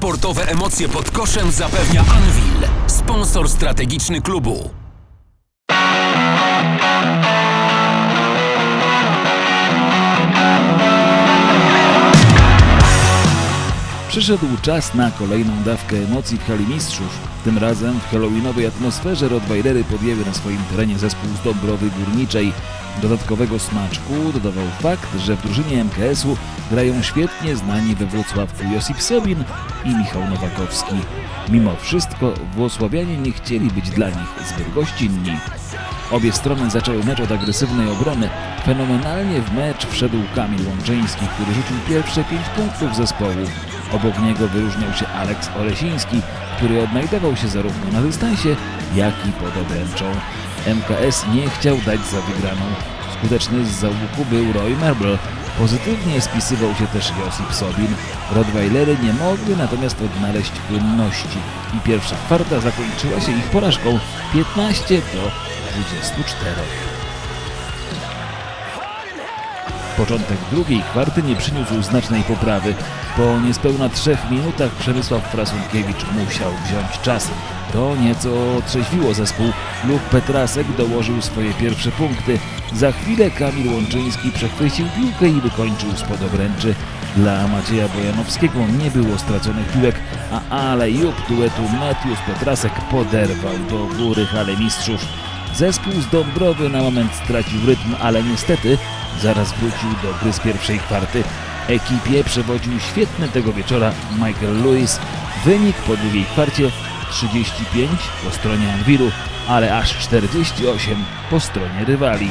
Sportowe emocje pod koszem zapewnia Anvil, sponsor strategiczny klubu. Przyszedł czas na kolejną dawkę emocji w hali mistrzów. Tym razem w halloweenowej atmosferze Rottweilery podjęły na swoim terenie zespół z Dąbrowy Górniczej. Dodatkowego smaczku dodawał fakt, że w drużynie MKS-u grają świetnie znani we Włocławku Josip Sobin i Michał Nowakowski. Mimo wszystko Włosławianie nie chcieli być dla nich zbyt gościnni. Obie strony zaczęły mecz od agresywnej obrony. Fenomenalnie w mecz wszedł Kamil Łączyński, który rzucił pierwsze pięć punktów zespołu. Obok niego wyróżniał się Aleks Olesiński, który odnajdował się zarówno na dystansie, jak i pod obręczą. MKS nie chciał dać za wygraną. Skuteczny z załuku był Roy Merble. Pozytywnie spisywał się też Josip Sobin. Rottweilery nie mogły natomiast odnaleźć płynności i pierwsza kwarta zakończyła się ich porażką 15 do 24. Początek drugiej kwarty nie przyniósł znacznej poprawy. Po niespełna trzech minutach Przemysław Frasunkiewicz musiał wziąć czas. To nieco trzeźwiło zespół. Luk Petrasek dołożył swoje pierwsze punkty. Za chwilę Kamil Łączyński przechwycił piłkę i wykończył spod obręczy. Dla Macieja Bojanowskiego nie było straconych piłek, a Ale Jup duetu Metius Petrasek poderwał do góry hale mistrzów. Zespół z Dąbrowy na moment stracił rytm, ale niestety zaraz wrócił do gry z pierwszej kwarty. Ekipie przewodził świetny tego wieczora Michael Lewis. Wynik po drugiej kwarcie 35 po stronie Anwilu, ale aż 48 po stronie rywali.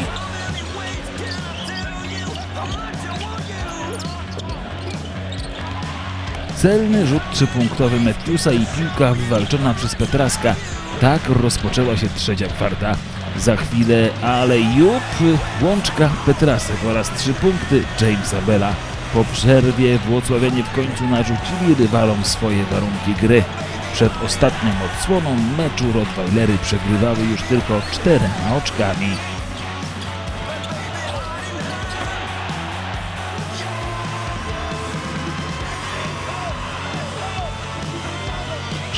Celny rzut trzypunktowy Metiusa i piłka wywalczona przez Petraska. Tak rozpoczęła się trzecia kwarta. Za chwilę ale Jup, Łączka, Petrasek oraz trzy punkty Jamesa Bella. Po przerwie Włocławianie w końcu narzucili rywalom swoje warunki gry. Przed ostatnią odsłoną meczu Rottweilery przegrywały już tylko czterema oczkami.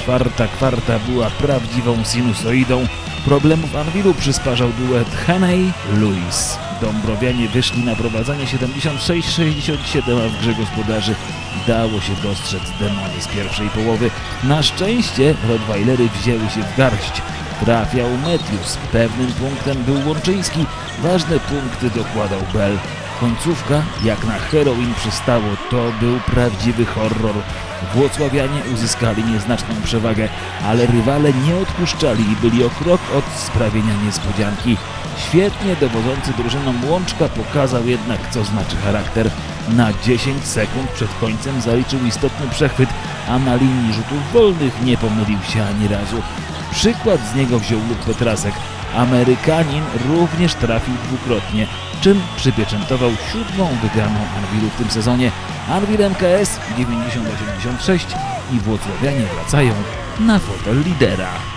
Czwarta kwarta była prawdziwą sinusoidą. Problemów Anwilu przysparzał duet Heney-Lewis. Dąbrowianie wyszli na prowadzenie 76-67, a w grze gospodarzy dało się dostrzec demony z pierwszej połowy. Na szczęście Rottweilery wzięły się w garść. Trafiał Metius, pewnym punktem był Łączyński, ważne punkty dokładał Bell. Końcówka, jak na heroin przystało, to był prawdziwy horror. Włocławianie uzyskali nieznaczną przewagę, ale rywale nie odpuszczali i byli o krok od sprawienia niespodzianki. Świetnie dowodzący drużyną Łączka pokazał jednak, co znaczy charakter. Na 10 sekund przed końcem zaliczył istotny przechwyt, a na linii rzutów wolnych nie pomylił się ani razu. Przykład z niego wziął Luk Petrasek. Amerykanin również trafił dwukrotnie, czym przypieczętował siódmą wygraną Anwilu w tym sezonie. Anwil MKS 90-86 i Włocławianie wracają na fotel lidera.